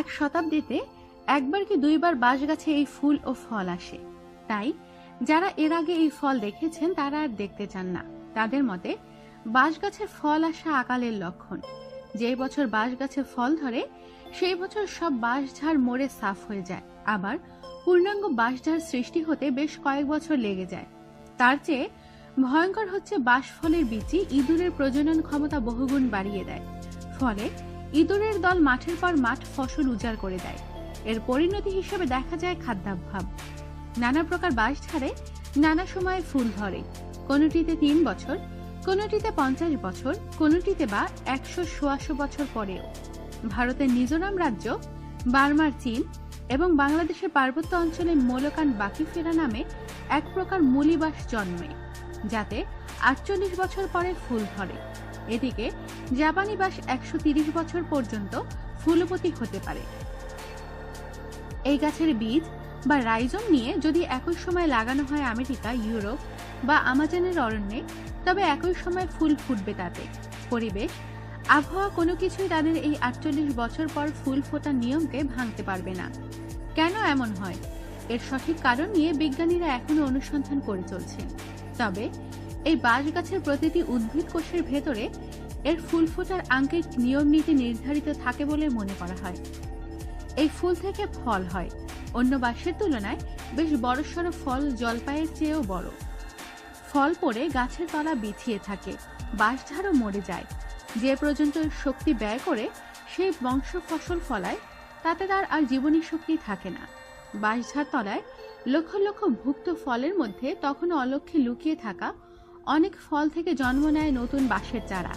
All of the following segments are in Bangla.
এক শতাব্দীতে একবার কি দুইবার বাঁশ গাছে এই ফুল ও ফল আসে। তাই, যারা এর আগে এই ফল দেখেছেন, তারা আর দেখতে চান না। তাদের মতে বাঁশ গাছে ফল আসা আকালের লক্ষণ। যেই বছর বাঁশ গাছে ফল ধরে, সেই বছর সব বাঁশঝাড় মরে সাফ হয়ে যায়। আবার পূর্ণাঙ্গ বাঁশঝাড় সৃষ্টি হতে বেশ কয়েক বছর লেগে যায়। তার চেয়ে ভয়ঙ্কর হচ্ছে বাঁশ ফলের বীচি ইঁদুরের প্রজনন ক্ষমতা বহুগুণ বাড়িয়ে দেয়। ফলে ইঁদুরের দল মাঠের পর মাঠ ফসল উজাড় করে দেয়। এর পরিণতি হিসেবে দেখা যায় খাদ্যাভাব নানা প্রকার বাঁশ ঝাড়ে, নানা সময়ে ফুল ধরে। কোনোটিতে তিন বছর, কোনোটিতে পঞ্চাশ বছর, কোনোটিতে বা একশো সোয়াশো বছর পরেও। ভারতের মিজোরাম রাজ্য, বার্মার চীন এবং বাংলাদেশের পার্বত্য অঞ্চলে মোলকান বাকি ফেরা নামে এক প্রকার মূলিবাস জন্মে, যাতে আটচল্লিশ বছর পরে ফুল ধরে। এদিকে, জাপানি বাস একশো বছর পর্যন্ত ফুলপতি হতে পারে। এই গাছের বীজ বা রাইজম নিয়ে যদি একই সময় লাগানো হয় আমেরিকা, ইউরোপ বা আমাজনের অরণ্যে, তবে একই সময় ফুল ফুটবে তাতে। পরিবেশ, আবহাওয়া কোনো কিছুই তাদের এই আটচল্লিশ বছর পর ফুল ফোটার নিয়মকে ভাঙতে পারবে না। কেন এমন হয়? এর সঠিক কারণ নিয়ে বিজ্ঞানীরা এখনও অনুসন্ধান করে চলছে। তবে এই বাঁশ গাছের প্রতিটি উদ্ভিদ কোষের ভেতরে এর ফুল ফোটার আঙ্কিক নিয়ম নীতি নির্ধারিত থাকে বলে মনে করা হয়। এই ফুল থেকে ফল হয়। অন্য বাঁশের তুলনায় বেশ বড়সড় ফল জলপাইয়ের চেয়েও বড়। ফল পড়ে গাছের তলা বিছিয়ে থাকে, বাঁশঝাড়ও মরে যায়। যে পর্যন্ত শক্তি ব্যয় করে, সেই বংশ ফসল ফলায়, তাতে তার আর জীবনী শক্তি থাকে না। বাঁশঝাড় তলায় লক্ষ লক্ষ ভুক্ত ফলের মধ্যে তখনও অলক্ষ্যে লুকিয়ে থাকা অনেক ফল থেকে জন্ম নেয় নতুন বাঁশের চারা,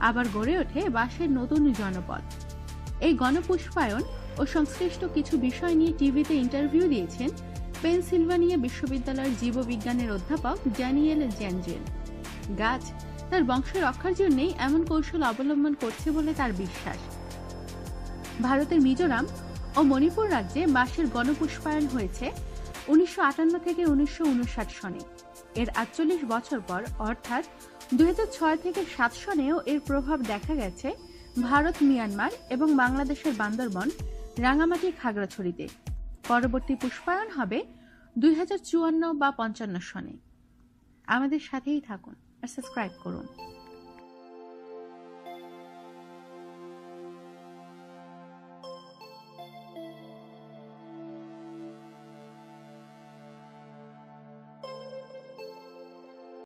আবার গড়ে ওঠে বাঁশের নতুন জনপদ। এই গণপুষ্পায়ন ও সংশ্লিষ্ট কিছু বিষয় নিয়ে টিভিতে ইন্টারভিউ দিয়েছেন পেনসিলভানিয়া বিশ্ববিদ্যালয়ের জীববিজ্ঞানের অধ্যাপক ড্যানিয়েল জ্যানজেন। গাছ তার বংশ রক্ষার জন্যই এমন কৌশল অবলম্বন করছে বলে তার বিশ্বাস। ভারতের মিজোরাম ও মণিপুর রাজ্যে বাঁশের গণপুষ্পায়ন হয়েছে উনিশশো আটান্ন থেকে উনিশশো সনে। এর আটচল্লিশ বছর পর, অর্থাৎ দু হাজার ছয় থেকে সাত সনেও এর প্রভাব দেখা গেছে ভারত, মিয়ানমার এবং বাংলাদেশের বান্দরবন, রাঙামাটি, খাগড়াছড়িতে। পরবর্তী পুষ্পায়ন হবে দুই হাজার চুয়ান্ন বা পঞ্চান্ন সনে। আমাদের সাথেই থাকুন আর সাবস্ক্রাইব করুন।